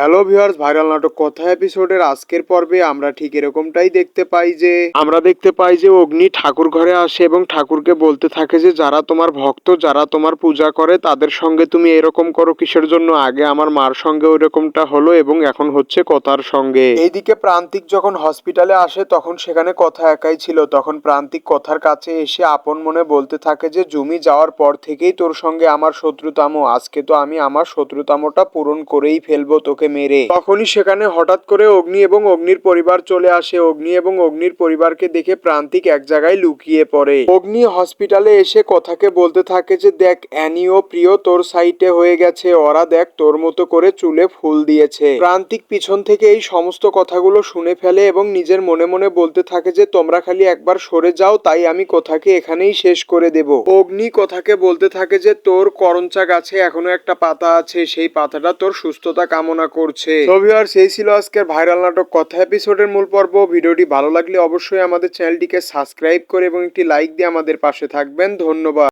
Hello viewers, viral নাটক কথা এপিসোডের আজকের পর্বে আমরা ঠিক এরকমটাই দেখতে পাই যে, আমরা দেখতে পাই যে অগ্নি ঠাকুর ঘরে আসে এবং ঠাকুরকে বলতে থাকে যে, যারা তোমার ভক্ত, যারা তোমার পূজা করে, তাদের সঙ্গে তুমি এরকম করো, কিসের জন্য? আগে আমার মার সঙ্গে ওই রকমটা হলো এবং এখন হচ্ছে কথার সঙ্গে। এইদিকে প্রান্তিক যখন হসপিটালে আসে, তখন সেখানে কথা একাই ছিল। তখন প্রান্তিক কথার কাছে এসে আপন মনে বলতে থাকে যে, জমি, যাওয়ার পর থেকেই তোর সঙ্গে আমার শত্রুতাম। আজকে তো আমি আমার শত্রুতামটা পূরণ করেই ফেলব, তোকে মেরে। তখনই সেখানে হঠাৎ করে অগ্নি এবং অগ্নির পরিবার চলে আসে। অগ্নি এবং অগ্নির পরিবারকে দেখে প্রান্তিক এক জায়গায় লুকিয়ে পড়ে। অগ্নি হসপিটালে এসে কথাকে বলতে থাকে যে, দেখ অ্যানি ও প্রিয় তোর সাইটে হয়ে গেছে। ওরা দেখ, তোর মতো করে চুলে ফুল দিয়েছে। প্রান্তিক পিছন থেকে এই সমস্ত কথাগুলো শুনে ফেলে এবং নিজের মনে মনে বলতে থাকে যে, তোমরা খালি একবার সরে যাও, তাই আমি কথাকে এখানেই শেষ করে দেব। অগ্নি কথাকে বলতে থাকে যে, তোর করঞ্চা গাছে এখনও একটা পাতা আছে। সেই পাতাটা তোর সুস্থতা কামনা করছে তো সেই ছিল আজকের ভাইরাল নাটক কথা এপিসোডের মূল পর্ব। ভিডিওটি ভালো লাগলে অবশ্যই আমাদের চ্যানেলটিকে সাবস্ক্রাইব করে এবং একটি লাইক দিয়ে আমাদের পাশে থাকবেন। ধন্যবাদ।